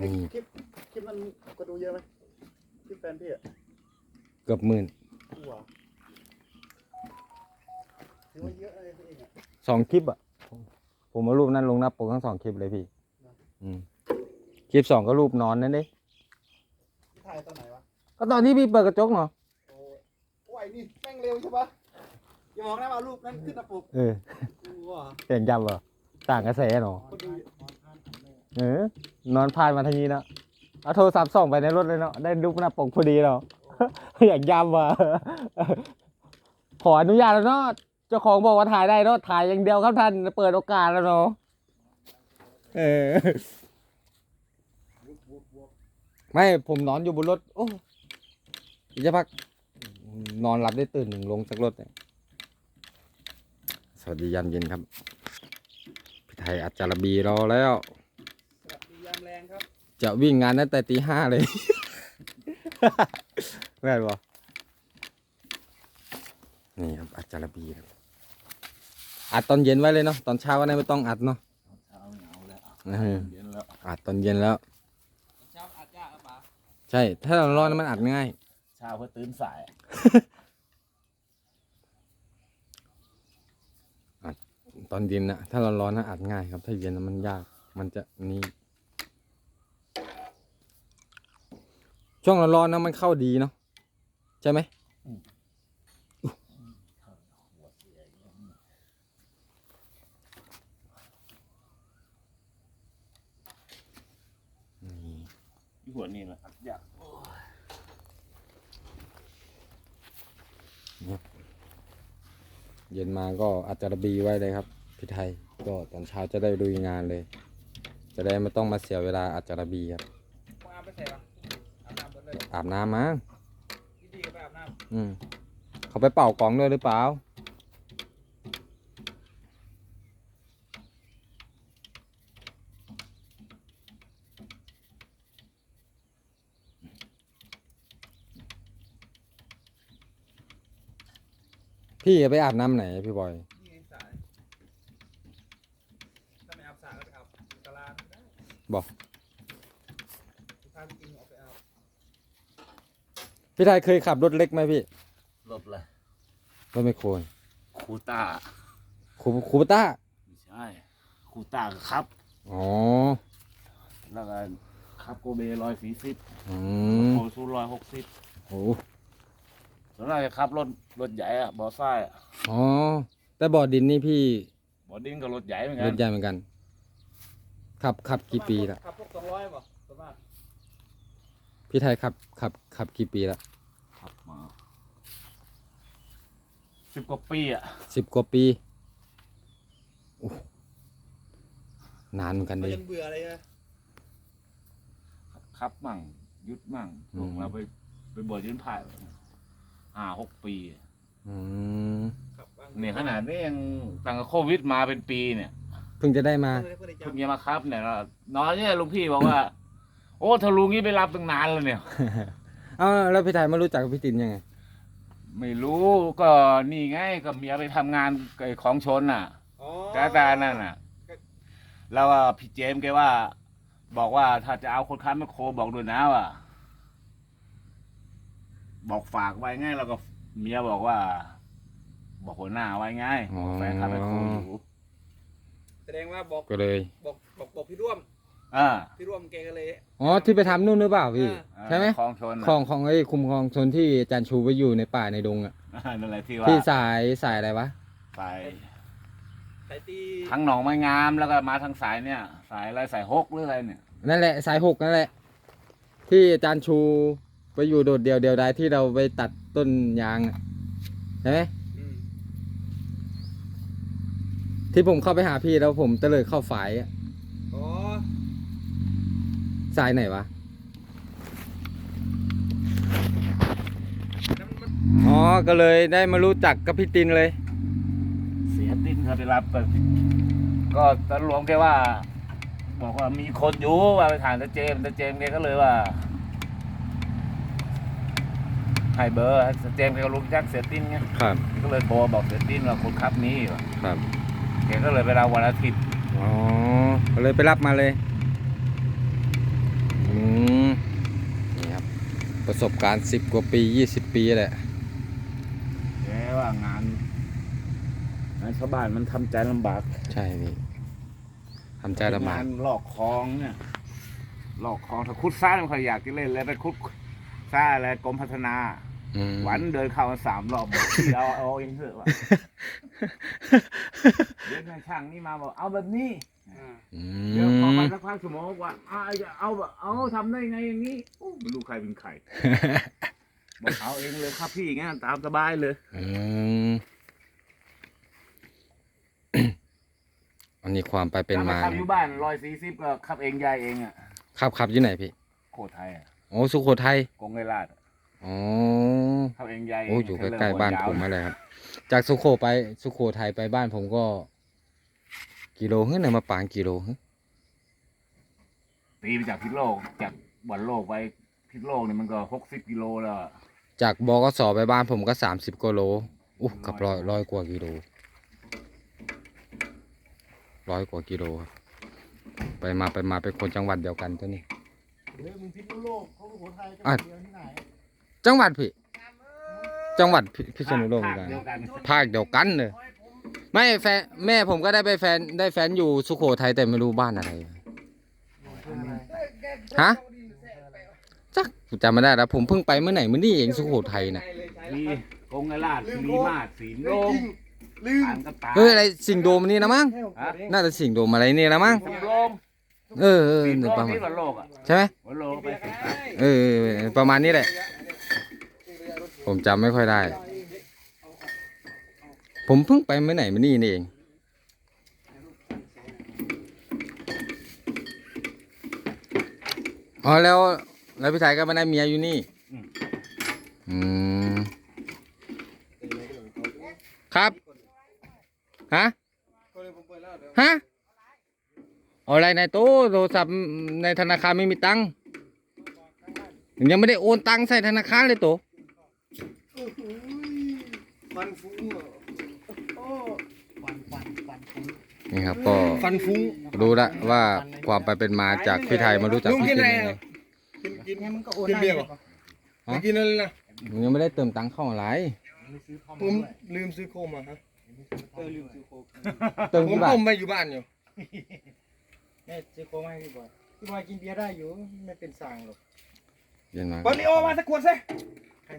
นี่คลิปคลิปมันก็ดูเยอะไหมคลิปแฟนพี่อะเกือบหมื่นดูเหรอถือว่าเยอะเลยพี่เองอะสองคลิปอะ ผมเอารูปนั้นลงหน้าปกทั้งสองคลิปเลยพี่ อืมคลิปสองก็รูปนอนนั่นเด้พี่ถ่ายตอนไหนวะก็ตอนที่พี่เปิดกระจกเนาะโอ้ยโอ้ยนี่แม่งเร็วใช่ปะอย่าบอกนะว่ารูปนั้นขึ้นหน้าปกเออดูว่ะเห็นจำเหรอต่างกระแสเนาะคนดูเอ อนอนพานมาทางนี้เนาะเอาโทรศัพท์ส่องไปในรถเลยเนาะได้รูปหน้าปกพอดีเนาะ อยากย้ำว่ะขออนุญาตแล้วเนาะเจ้าของบอกว่าถ่ายได้เนาะถ่ายอย่างเดียวครับท่านเปิดโอกาสแล้วเนาะเออไม่ผมนอนอยู่บนรถ โอ้อีกจะพัก นอนหลับได้ตื่นหนึ่งลงจากรถเนี่ยสวัสดียามเย็นครับพี่ไทยอัจจารบีรอแล้ว สวัสดียามแร งครับจะวิ่งงานตั้งแต่ตีห้าเลย แม่นบอนี่ครับอัจจารบีครับอัดตอนเย็นไว้เลยเนาะตอนเช้าวันนี้ไม่ต้องอัดเนาะเช้าเหงาแล้วเออเย็นแล้วอัดตอนเย็นแล้ว เช้าอาจจะเอาปะใช่ ถ้าเราร้อนๆมันอัดง่าย เช้าเพื่อตื่นสายตอนเย็นนะถ้าเราร้อนๆนะอัดง่ายครับ ถ้าเย็นน่ะมันยาก มันจะนี่ ช่วงร้อนๆนะมันเข้าดีเนาะใช่ไหมนี่ที่หัวนี่แหละครับอยากเย็นมาก็อัจจารบีไว้เลยครับพี่ไทยก็ตอนเช้าจะได้ลุยงานเลย จะได้ไม่ต้องมาเสียเวลาอัจจารบีครับมาอาบไปใส่ปะอาบน้ำหมดเลย อาบน้ำมั้งพี่ดีก็ไปอาบน้อืมเขาไปเป่ากล่องด้วยหรือเปล่า พี่จะไปอาบน้ำไหนพี่บอยำนี่ไงสายถ้าไม่อาบสายก็ไปอาบกะลาได้บอก พาพี่กินออกไปอาบ พี่ไทยเคยขับรถเล็กไหมพี่รถเลยรถไม่โครคูต้าคูคูปต้าไม่ใช่คูต้าก็ครับ อ๋อแล้วก็ครับโกเบร้อยสี่สิบอืมโคซูร้อยหกสิบโอ้ส่วนมากจะขับรถรถใหญ่อะบอซ้ายอะอ๋อแต่บ่อดินนี่พี่บอดิ้งกับรถใหญ่เหมือนกัรนถใหญ่เหมือนกัน ขับขับกี่ปีละขับพวกสองร้อยป่ะส่วนมาก พี่ไทยขับขับขับกี่ปีละขับมาสิบกว่าปีอะสิบกว่าปีโอ้นานเหมือนกันมันดิยังเบื่ออะไรนะขับมั่งหยุดมั่งอืมลงเราไปไปบวชยืนผ่ายห้าหกปีอืมขับบ้างเนี่ยขนาดนี้ยังตั้งแต่โควิดมาเป็นปีเนี่ยเพิ่งจะได้มา เพื่อนเพื่อนเพิ่งจำจะมาครับเนี่ยแล้วน้อยเนี่ยลุงพี่บอกว่า โอ้ถ้าลุงนี้ไปรับตั้งนานแล้วเนี่ย เอ้าแล้วพี่ไทยมารู้จักกับพี่ตินยังไง ไม่รู้ก็นี่ไงก็เมียไปทำงานไอ้ของชนน่ะอ๋อกาตานั่นน่ะแล้วว่าพี่เจมส์แกว่า บอกว่าถ้าจะเอาคนค้ำแมคโครบอกด้วยนะว่าบอกฝากไว้ไงแล้วก็เมียบอกว่า บอกหัวหน้าไว้ไงบอกแฟนค้ำแมคโครอยู่แสดงว่าบอกก็เลย บอกบอกบอกพี่ร่วม อ่าพี่ร่วมแกก็เลยอ๋อที่ไปทำนู่นหรือเปล่าพี่อ่าใช่ไหมของชนน่ะของของไอ้คุมครองชนที่อาจารย์ชูไปอยู่ในป่าในดงอะอ่านั่นแหละที่ว่าที่สายสายอะไรวะสายสายตีทั้งหนองไม้งามแล้วก็มาทางสายเนี่ย สายอะไรสายฮกหรืออะไรเนี่ย นั่นแหละสายหกนั่นแหละ ที่อาจารย์ชูไปอยู่โดดเดียวเดียวดายที่เราไปตัดต้นยางอะใช่ไหมอืมที่ผมเข้าไปหาพี่แล้วผมเตะเลยเข้าฝายอะอ๋อ สายไหนวะนั่นมันอ๋อ ก็เลยได้มารู้จักกับพี่ตินเลย เสียดินเขาได้รับไปก็ตาหลวงแกว่า บอกว่ามีคนอยู่ว่าไปถามตาเจมส์ตาเจมส์แกก็เลยว่าให้เบอร์ให้ตาเจมส์แกก็รู้จักเสียตินไงครับ ก็เลยโทรบอกเสียตินว่าคนขับนี้ว่ะครับ แกก็เลยไปรับวันอาทิตย์ อ๋อ ก็เลยไปรับมาเลย ประสบการณ์สิบกว่าปียี่สิบปีแหละแกว่างานงานชาวบ้านมันทำใจลำบากใช่พี่ทำใจลำบากงานลอกคลองเนี่ยลอกคลองถ้าคุดซ่าไม่ค่อยอยากจะเล่นเลยไปคุดซ่าอะไรกรมพัฒนา อืมวันเดินเข้ามาสามรอบบอกพี่เอาเอาเองเถอะว่ะเดี๋ยวช่างนี่มาบอกเอาแบบนี้ อืเดี๋ยวพอ มมาสักพักสมองบอกว่าเอาเอาแบบเอาทำได้ไงอย่างนี้โอ้ไม่รู้ใครเป็นใครบอกเอาเองเลยครับพี่งั้นตามสบายเลย อืมอันนี้ความไปเป็นมาถ้ขับอยู่บ้านร้อยสี่สิบก็ขับเองยายเองอะขับขับอยู่ไหนพี่โคตรไทยอะโอ้สุโขทัยกงไกรลาดอะอ๋อขับเองยายเองโอ้อยู่ใกล้ๆบ้านผมอะไรครับ จากสุโขไปสุโขทัยไปบ้านผมก็ กิโลเฮ้ยไหนมาปางกิโลเฮ้ย ตีไปจากพิษโลกจากบอลโลกไปพิษโลกเนี่ยมันก็หกสิบกิโลแล้วอะจากบกสไปบ้านผมก็สามสิบกิโลอู้กับร้อยร้อยกว่ากิโลร้อยกว่ากิโลครับไปมาไปมาเป็นคนจังหวัดเดียวกันตัวนี้ เฮ้ยมึงพิษณุโลกเขาสุโขทัยจะอะ เดียวที่ไหนจังหวัดพี่จังหวัดพิพิษณุโลกเหมือนภากันเดียวกันภาคเดียวกันเลยไม่แฟนแม่ผมก็ได้ไปแฟนได้แฟนอยู่สุโขทัยแต่ไม่รู้บ้านอะไร ฮะจักจำไม่ได้แล้วผมเพิ่งไปเมื่อไหร่เมื่อนี่เองสุโขทัยน่ะมีกงไกรลาดมีมาศสีโลมลืมอ่านกระตายเฮ้ยอะไรสิงห์โดมนี่นะมั้งให้ผมกดเองน่าจะสิงห์โดมอะไรนี่นะมั้งสีโลมเออเออสีเอโลอประมมาณนี่บอลโลกอะใช่ไหมบอลโลกไปสิเออเออเออประมาณนี้แหละ ผมจำไม่ค่อยได้ ผมเพิ่งไปเมื่อไหร่เมื่อนี่นี่เอง อ๋อแล้วแล้วพี่ชายก็มาได้เมียอยู่นี่อืมครับฮะก็เลยผมเปิดแล้วเดี๋ยวฮะเอาอะไรในตู้โทรศัพท์ในธนาคารไม่มีตังค์ยังไม่ได้โอนตังค์ใส่ธนาคารเลยตัวฟันฟุ้งเหรอโอ้ฟันฟันฟันฟุ้ง นี่ครับก็ฟันฟุ้งรู้ละว่าความไปเป็นมาจากพี่ไทยมารู้จักลุงพี่กินตินอะไรยังไงอะกินกินมันก็โอนได้เบียร์ป่ะไม่กินอะไรนะผมยังไม่ได้เติมตังค์เข้าอะไรผมลืมซื้อโคมอะฮะเออลืมซื้อโคมเติมผมกี่บาทต้มไปอยู่บ้านอยู่แม่ซื้อโค้งให้พี่บอยพี่บอยกินเบียร์ได้อยู่ ไม่เป็นสั่งหรอกเย็นมาบอลลีโอมาสักขวดสิ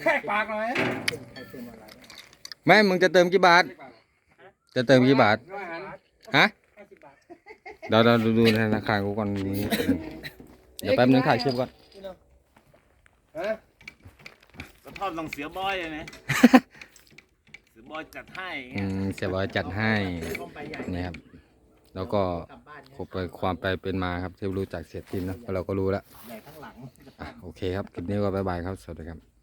แค่ปากหน่อยเป็นใครเป็นอะไรไม่มึงจะเติมกี่บาท จะเติมกี่บาทฮะห้าสิ บบาทเดี๋ยวเราดูดูในธนาคารกูก่อนเดี๋ยวแป๊บนึงถ่ายคลิปก่อนฮะกระท่อมต้องเสียบอยเลยนะเสียบอยจัดให้อย่างอืเงี้ยมเสียบอยจัดให้ต้มไปใหญ่นี่ครับ แล้วก็กลับบ้านคบไปความไปเป็นมาครับที่รู้จักเสียทีมนะเราก็รู้แล้วใหญ่ข้างหลังอะโอเคครับคลิปนี้ก็บายบายครับ สวัสดีครับ